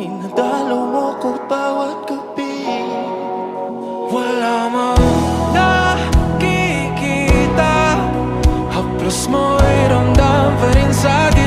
Pinadalo mo ko bawat gabi. Wala mang nakikita. Haplos mo'y ramdam pa rin sa'kin